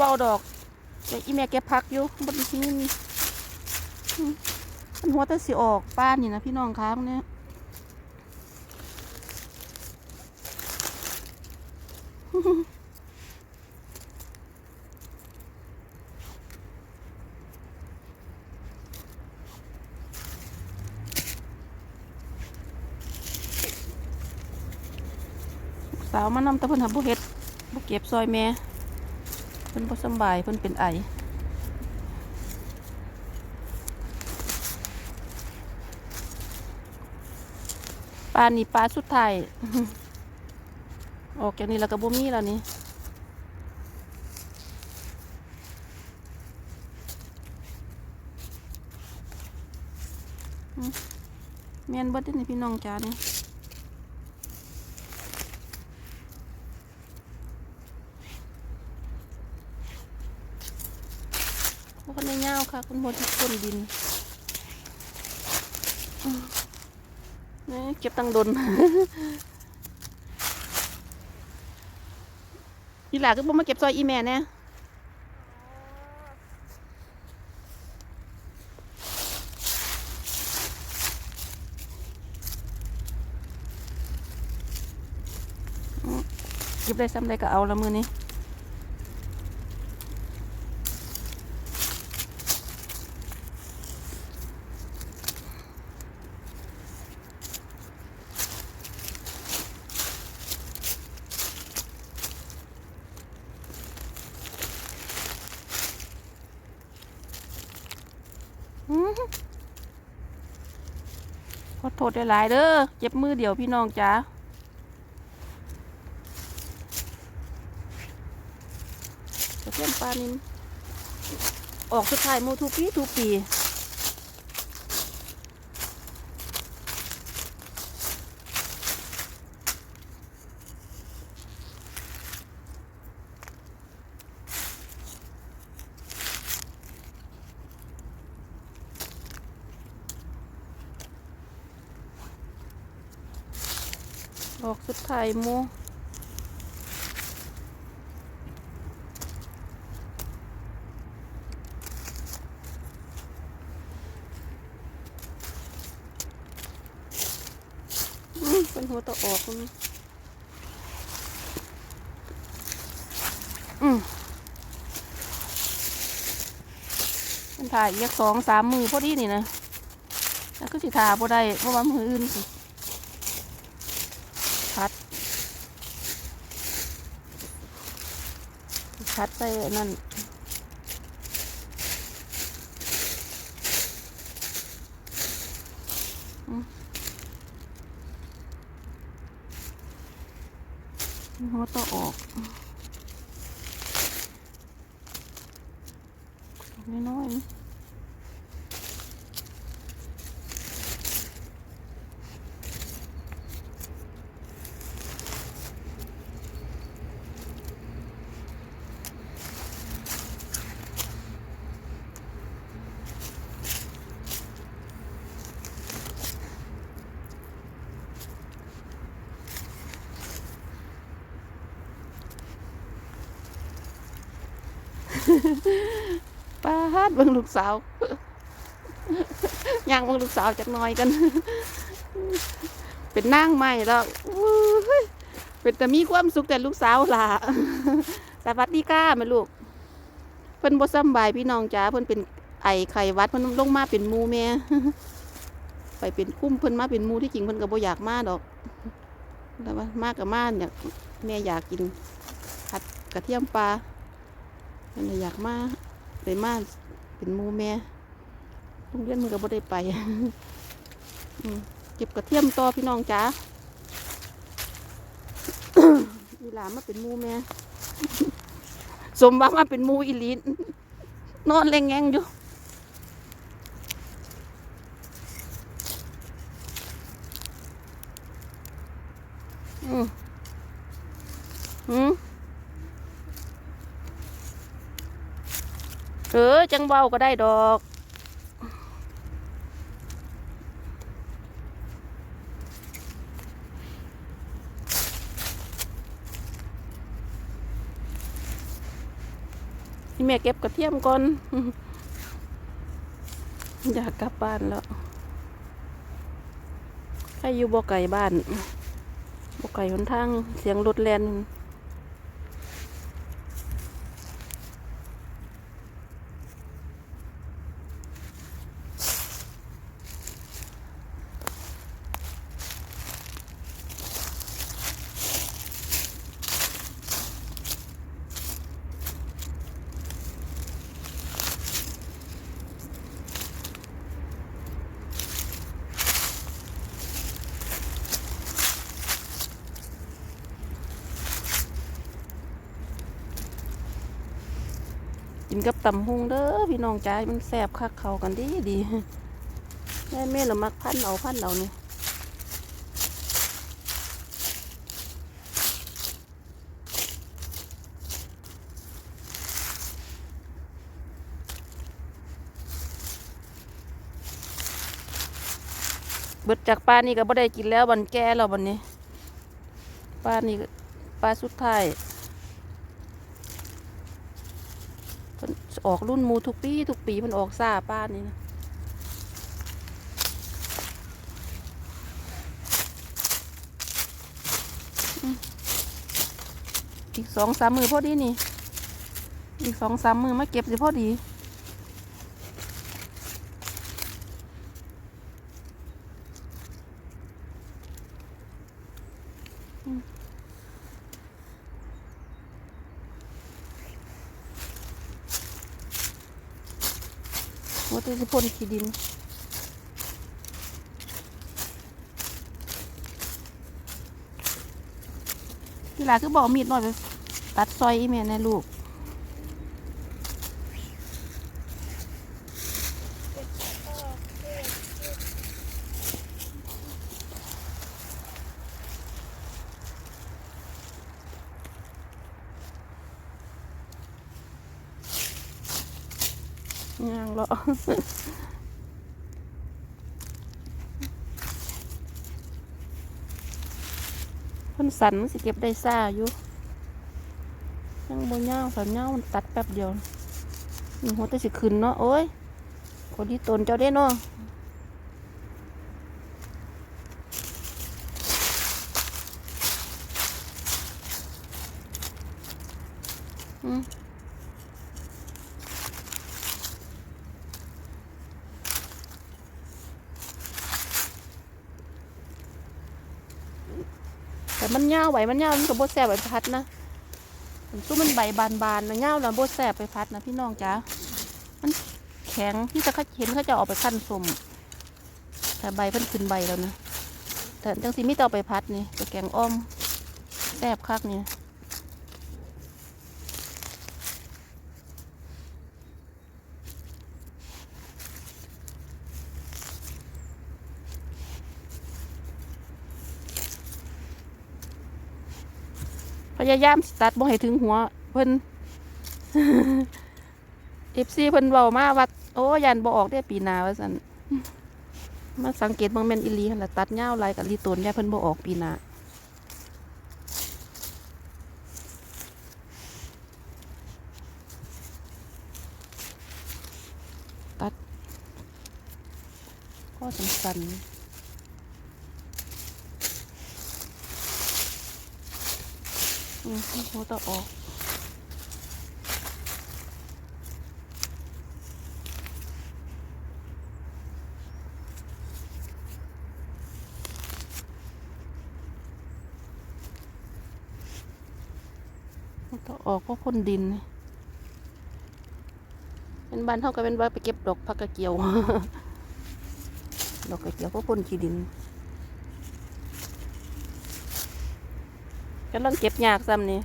เบาดอกแต่อีแม่เก็บพักอยู่บนที่นี่มมันหัวต่สิออกป้านนี่นะพี่น้องค้างเนี่ยลูกสาวมานำตะพิ่นหาบุเฮ็ดบุเก็บซอยแม่ เพิ่นบ่สบายเพิ่นเป็นไอปลานี่ปลาสุดท้ายออกจากนี้แล้วก็บ่มีแล้วนี่อืมแม่นบิดเด้อนี่พี่น้องจ้านี่ พวกนี้าค่ะคุณหมดที่ก้นดินนี่เก็บตังดนอีหลาก็บ่มาเก็บซอยอีแม่แน่เก็บได้ซ้ำได้ก็เอาละมือนี้ โทษหลายๆเด้อเจ็บมือเดียวพี่น้องจ้ากระเทียมปลานินออกสุดท้ายโมูทุกปีทุกปีายมูอืมเป็นหัวตะออกมันอืมมันถ่ายอีกสองสามมือพอดีนี่นะแล้วก็สิทาพอได้เพราะว่ามืออื่นสิพัด พัดไปนั่นหัวต่อออกน้อยๆ ป้าฮัดเบิ่งลูกสาวย่างเบิ่งลูกสาวจักหน่อยกัน เป็นนางใหม่แล้วอู้ยเป็นแต่มีความสุขแต่ลูกสาวล่ะสวัสดีค่ะแม่ลูกเพิ่นบ่สำบายพี่น้องจ๋าเพิ่นเป็นไอไข้หวัดเพิ่นลงมาเป็นมูแม่ไปเป็นคุ้มเพิ่นมาเป็นมูที่จริงเพิ่นก็บ่อยากมาดอกแต่ว่ามากับมาเนี่ยแม่อยากกินผัดกระเทียมปลา มันน่ะอยากมาไปมาเป็นมูแม่โรงเรียนมันก็บ่ได้ไปเก็บกระเทียมต่อพี่น้องจ้าอีหลามาเป็นมูแม่สมว่ามาเป็นมูอีลินนอนแรงแงงอยู่ อืมอืม เออ จังเบาก็ได้ดอก นี่แม่เก็บกระเทียมก่อน อยากกลับบ้านแล้วใครอยู่บ่ไก่บ้านบ่ไก่หนทาง เสียงรถแลน กับตำฮุงเด้อพี่น้องจ้ามันแซ่บคักเข้ากันดีดีแม่แม่ละมักพันเอาพันเอานี่เบิดจากปลานี่ก็บ่ได้กินแล้วบันแก่แล้วบันนี้ปลานี่ปลาสุดท้าย เพิ่นออกรุ่นมูทุกปีทุกปีมันออกซาป้านนี่นะอีกสองสามมือพอดีนี่ อีกสองสามมือมาเก็บสิพอดี ว่าจะพ่นขี้ดินทีหลาคือบอกมีดหน่อยไปตัดซอยอีเมลในลูก ย่างเลาะเพิ่นสันมันสิเก็บได้ซ่าอยู่ยังบนย่างสันย่างมันตัดแป๊บเดียวนี่หัวแต่สิขึ้นเนาะโอ้ยคนที่ตนเจ้าได้เนาะ มันเงาไหวมันเงามันกับดแสบไปพัดนะตู้มันใบบานๆนะเงาแล้วบแสบไปพัดนะพี่น้องจ้ามันแข็งที่จะเห็นเขาจะออกไปขั้นสมแต่ใบเพิ่นขึ้นใบแล้วนะแต่จังสีไม่ต่อไปพัดนี่ไปแกงอ้อมแสบคักนี่ พยายามตัดบ่ให้ถึงหัว เพิ่นเอฟซีเพิ่นเว้ามาว่าโอ้ยันบ่ออกได้ปีนาว่าซั่นมาสังเกตบิ่งแม่นอีหลีหั่นล่ะตัดยาวหลายกับลีตนยาเพิ่นบ่ออกปีนาตัดก็สั้นๆ อืมหัวตะออกมันต้อออกเพราะพ่นดิน เป็นบ้านเท่ากับเป็นว่านไปเก็บดอกผักกระเจียว ดอกกระเจียวเพราะพ่นขี้ดิน กำลังเก็บยากซ้ำนี่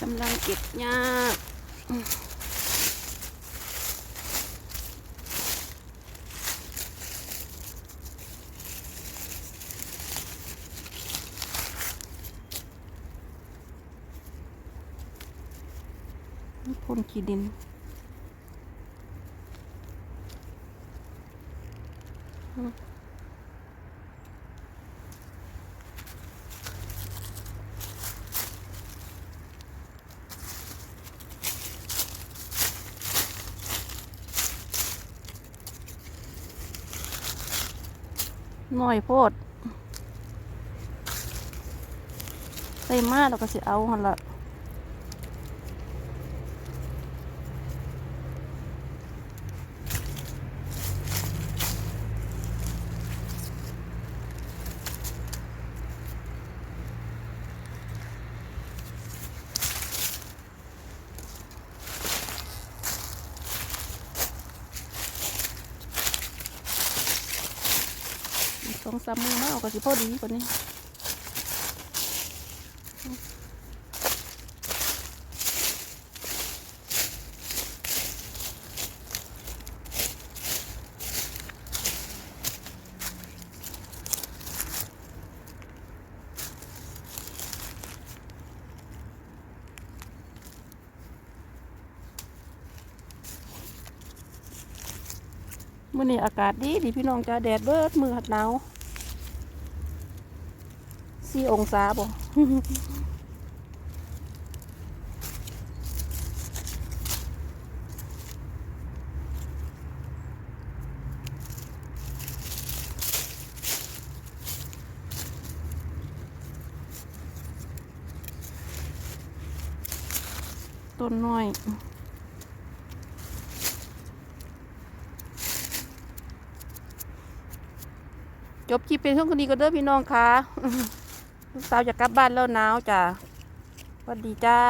กำลังเก็บยาก นขี้ดิน หน่อยโพดใส่มาแล้วก็สิเอาหันละ สองสามมือมาเอาก็สิพอดีกว่านี้ มื่อนี้อากาศดีดีพี่น้องจ้าแดดเบิดมือหัดหนาวสี่องศาบ่ต้นน้อย จบคลิปเป็นช่วงคนนี้ก็เด้อพี่น้องค่ะลูกสาวจะกลับบ้านแล้วหนาวจ้ะสวัสดีจ้า